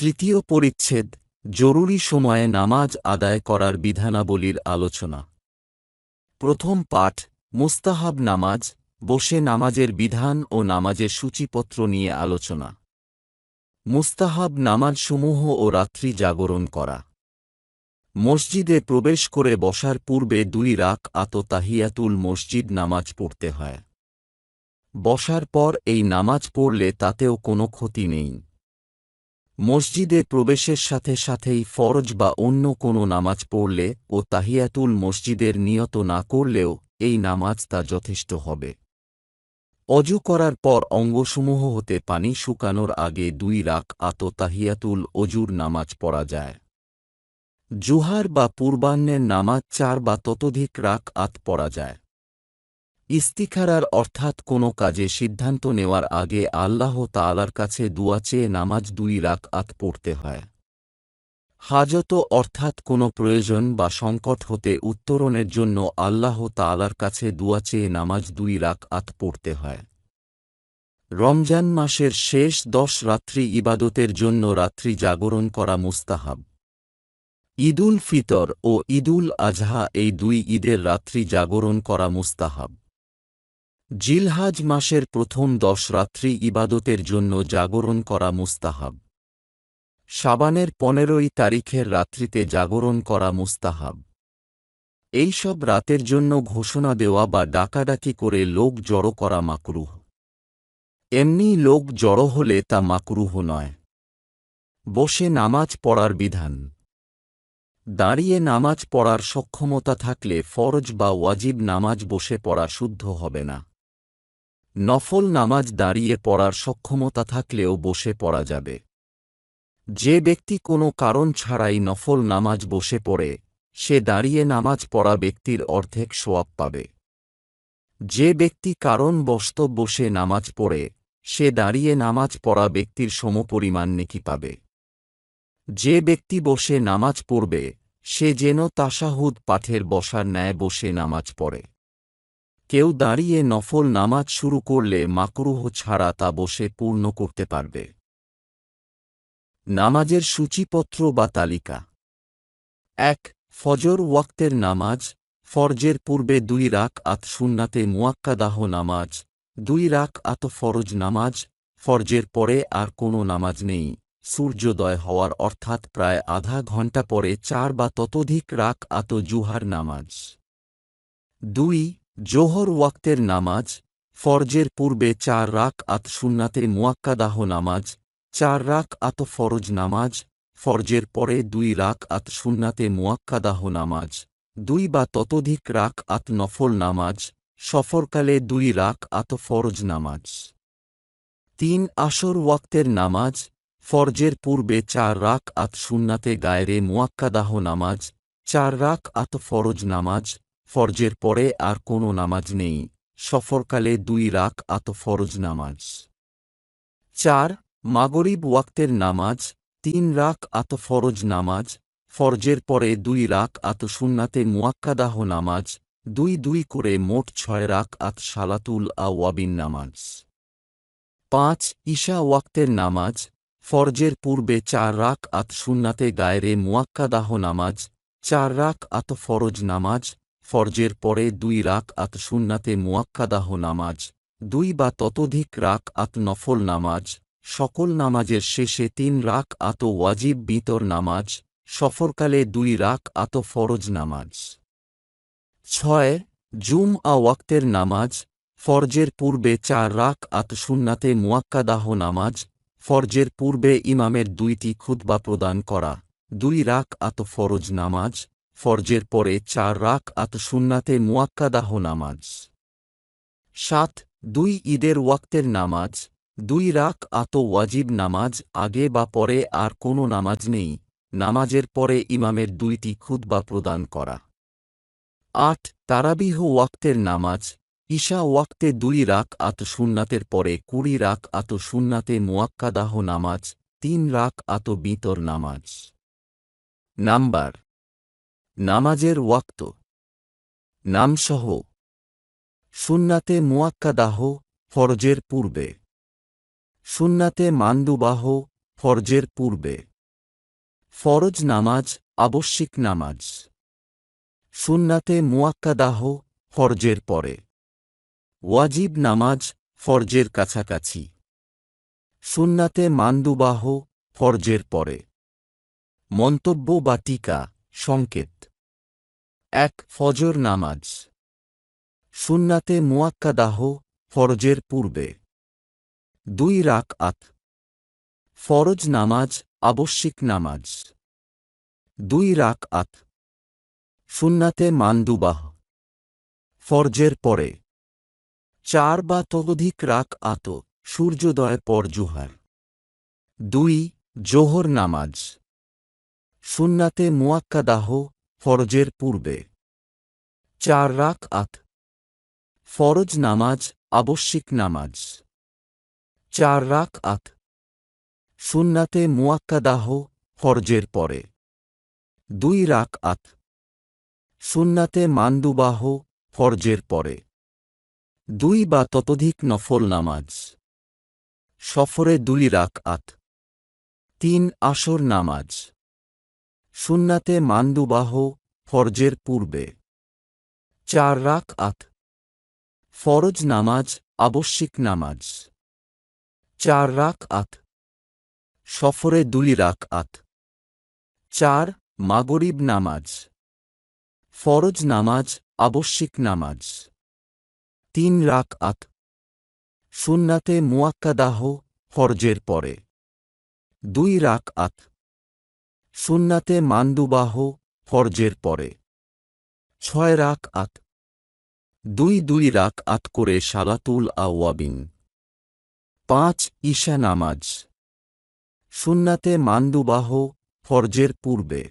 তৃতীয় পরিচ্ছেদ, জরুরি সময়ে নামাজ আদায় করার বিধানাবলীর আলোচনা। প্রথম পাঠ, মুস্তাহাব নামাজ, বসে নামাজের বিধান ও নামাজের সূচিপত্র নিয়ে আলোচনা। মুস্তাহাব নামাজসমূহ ও রাত্রি জাগরণ করা। মসজিদে প্রবেশ করে বসার পূর্বে দুই রাক আত তাহিয়াতুল মসজিদ নামাজ পড়তে হয়। বসার পর এই নামাজ পড়লে তাতেও কোনো ক্ষতি নেই। মসজিদে প্রবেশের সাথে সাথেই ফরজ বা অন্য কোনো নামাজ পড়লে ও তাহিয়াতুল মসজিদের নিয়ত না করলেও এই নামাজ তা যথেষ্ট হবে। অজু করার পর অঙ্গসমূহ হতে পানি শুকানোর আগে দুই রাক আত তাহিয়াতুল অজুর নামাজ পড়া যায়। জুহার বা পূর্বাহ্নের নামাজ চার বা ততোধিক রাক আত পড়া যায়। ইস্তিখারার অর্থাৎ কোনো কাজে সিদ্ধান্ত নেওয়ার আগে আল্লাহ তালার কাছে দুয়া চেয়ে নামাজ দুই রাক আত পড়তে হয়। হাজত অর্থাৎ কোনো প্রয়োজন বা সংকট হতে উত্তরণের জন্য আল্লাহ তালার কাছে দুয়া চেয়ে নামাজ দুই রাক আত পড়তে হয়। রমজান মাসের শেষ দশ রাত্রি ইবাদতের জন্য রাত্রি জাগরণ করা মুস্তাহাব। ঈদুল ফিতর ও ঈদুল আজহা এই দুই ঈদের রাত্রি জাগরণ করা মুস্তাহাব। জিলহাজ মাসের প্রথম দশ রাত্রি ইবাদতের জন্য জাগরণ করা মুস্তাহাব। সাবানের পনেরোই তারিখের রাত্রিতে জাগরণ করা মুস্তাহাব। এইসব রাতের জন্য ঘোষণা দেওয়া বা ডাকাডাকি করে লোক জড়ো করা মাকরুহ। এমনি লোক জড়ো হলে তা মাকরুহ নয়। বসে নামাজ পড়ার বিধান। দাঁড়িয়ে নামাজ পড়ার সক্ষমতা থাকলে ফরজ বা ওয়াজিব নামাজ বসে পড়া শুদ্ধ হবে না। নফল নামাজ দাঁড়িয়ে পড়ার সক্ষমতা থাকলেও বসে পড়া যাবে। যে ব্যক্তি কোনো কারণ ছাড়াই নফল নামাজ বসে পড়ে, সে দাঁড়িয়ে নামাজ পড়া ব্যক্তির অর্ধেক সোয়াব পাবে। যে ব্যক্তি কারণ বস্তব বসে নামাজ পড়ে, সে দাঁড়িয়ে নামাজ পড়া ব্যক্তির সমপরিমাণ নেকি পাবে। যে ব্যক্তি বসে নামাজ পড়বে, সে যেন তাসাহুদ পাঠের বসার ন্যায় বসে নামাজ পড়ে। কেউ দাঁড়িয়ে নফল নামাজ শুরু করলে মাকরুহ ছাড়া তা বসে পূর্ণ করতে পারবে। নামাজের সূচিপত্র বা তালিকা। এক, ফজর ওয়াক্তের নামাজ, ফরজের পূর্বে দুই রাক আত সুন্নাতে মুয়াক্কাদাহ নামাজ, দুই রাক আত ফরজ নামাজ, ফরজের পরে আর কোনো নামাজ নেই, সূর্যোদয় হওয়ার অর্থাৎ প্রায় আধা ঘণ্টা পরে চার বা ততোধিক রাক আত জুহার নামাজ। দুই জোহর ওয়াক্তের নামাজ, ফরজের পূর্বে চার রাক আত সুন্নাতে মুয়াক্কাদাহ নামাজ, চার রাক আত ফরজ নামাজ, ফরজের পরে দুই রাক আত সুন্নাতে মুয়াক্কাদাহ নামাজ, দুই বা ততোধিক রাক আত নফল নামাজ, সফরকালে দুই রাক আত ফরজ নামাজ। তিন আসর ওয়াক্তের নামাজ, ফরজের পূর্বে চার রাক আত সুন্নাতে গায়রে মুয়াক্কাদাহ নামাজ, চার রাক আত ফরজ নামাজ ফরজের পরে আর কোনো নামাজ নেই। সফরকালে দুই রাক আত ফরজ নামাজ। চার, মাগরিব ওয়াক্তের নামাজ, তিন রাক আত ফরজ নামাজ, ফরজের পরে দুই রাক আত সুন্নাতে মুয়াক্কাদাহ নামাজ, দুই দুই করে মোট ছয় রাক আত সালাতুল আওয়াবিন নামাজ। পাঁচ, ঈশা ওয়াক্তের নামাজ, ফরজের পূর্বে চার রাক আত সুন্নাতে গায়রে মুয়াক্কাদাহ নামাজ, চার রাক আত ফরজ নামাজ ফরজের পরে দুই রাক আত সুন্নাতে মুয়াক্কাদাহ নামাজ, দুই বা ততোধিক রাক আত নফল নামাজ, সকল নামাজের শেষে তিন রাক আত ওয়াজিব বিতর নামাজ, সফরকালে দুই রাক আত ফরজ নামাজ। ছয় জুম আ ওয়াক্তের নামাজ, ফরজের পূর্বে চার রাক আত সুন্নাতে মুয়াক্কাদাহ নামাজ, ফরজের পূর্বে ইমামের দুইটি খুতবা প্রদান করা, দুই রাক আত ফরজ নামাজ ফরজের পরে চার রাক আত সুন্নাতে মুয়াক্কাদাহ নামাজ। সাত, দুই ঈদের ওয়াক্তের নামাজ, দুই রাক আত ওয়াজিব নামাজ আগে বা পরে আর কোনো নামাজ নেই, নামাজের পরে ইমামের দুইটি খুতবা প্রদান করা। আট, তারাবিহ ওয়াক্তের নামাজ, ঈশা ওয়াক্তে দুই রাক আত সুন্নাতের পরে কুড়ি রাক আত সুন্নাতে মুয়াক্কাদাহ নামাজ, তিন রাক আত বিতর নামাজ। নাম্বার নামাজের ওয়াক্ত। নামসহ। সুন্নাতে মুয়াক্কাদাহ, ফরজের পূর্বে। সুন্নাতে মান্দুবাহ, ফরজের পূর্বে। ফরজ নামাজ, আবশ্যিক নামাজ। সুন্নাতে মুয়াক্কাদাহ, ফরজের পরে। ওয়াজিব নামাজ, ফরজের কাছাকাছি। সুন্নাতে মান্দুবাহ, ফরজের পরে। মন্তব্য বা টিকা। সংকেত। এক, ফজর নামাজ। সুন্নাতে মুয়াক্কাদাহ ফরজের পূর্বে। দুই রাক আত ফরজ নামাজ আবশ্যিক নামাজ। দুই রাক আত সুন্নাতে মান্দুবাহ। ফরজের পরে। চার বা ততোধিক রাক আত সূর্যোদয় পর জুহার। দুই, জোহর নামাজ। সুন্নাতে মুয়াক্কাদাহ ফরজের পূর্বে। চার রাক আত ফরজ নামাজ, আবশ্যিক নামাজ। চার রাক আত সুন্নাতে মুয়াক্কাদাহ ফরজের পরে। দুই রাক আত সুন্নাতে মান্দুবাহ ফরজের পরে। দুই বা ততোধিক নফল নামাজ। সফরে দুই রাক আত তিন আসর নামাজ। সুন্নাতে মান্দুবাহ ফরজের পূর্বে। চার রাক আত ফরজ নামাজ, আবশ্যিক নামাজ। চার রাক আত সফরে দুই রাক আত চার মাগরিব নামাজ। ফরজ নামাজ, আবশ্যিক নামাজ। তিন রাক আত সুন্নাতে মুয়াক্কাদাহ, ফরজের পরে। দুই রাক আত সুন্নাতে মান্দুবাহ ফরজের পরে। ছয় রাক আত দুই দুই রাক আত করে সালাতুল আওয়াবিন। পাঁচ ঈশা নামাজ। সুন্নাতে মান্দুবাহ ফরজের পূর্বে।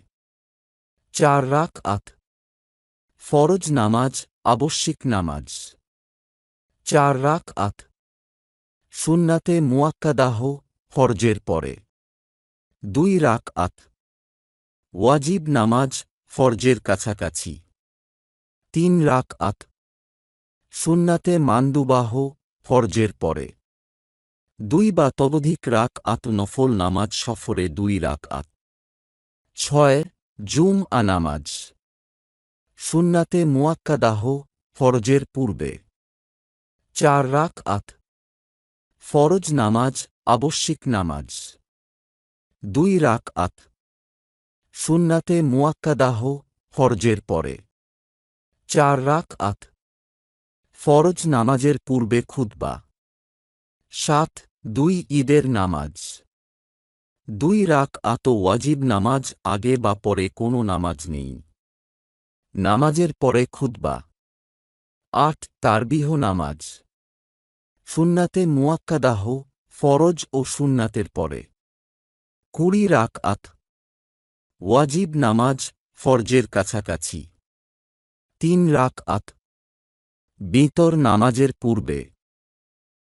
চার রাক আত ফরজ নামাজ, আবশ্যিক নামাজ। চার রাক আত সুন্নাতে মুয়াক্কাদাহ ফরজের পরে। দুই রাক আত ওয়াজিব নামাজ ফরজের কাছাকাছি। তিন রাক আত সুন্নাতে মান্দুবাহ ফরজের পরে। দুই বা ততোধিক রাক আত নফল নামাজ সফরে দুই রাক আত ছয় জুম আ নামাজ। সুন্নাতে মুয়াক্কাদাহ ফরজের পূর্বে। চার রাক আত ফরজ নামাজ আবশ্যিক নামাজ। দুই রাক আত সুন্নাতে মুয়াক্কাদাহ ফরজের পরে। চার রাক আত ফরজ নামাজের পূর্বে খুতবা। সাত, দুই ঈদের নামাজ। দুই রাক আত ওয়াজিব নামাজ আগে বা পরে কোনো নামাজ নেই। নামাজের পরে খুতবা। আট, তারবিহ নামাজ। সুন্নাতে মুয়াক্কাদাহ ফরজ ও সুন্নাতের পরে। কুড়ি রাক আত ওয়াজিব নামাজ ফরজের কাছাকাছি। তিন রাক আত বিতর নামাজের পূর্বে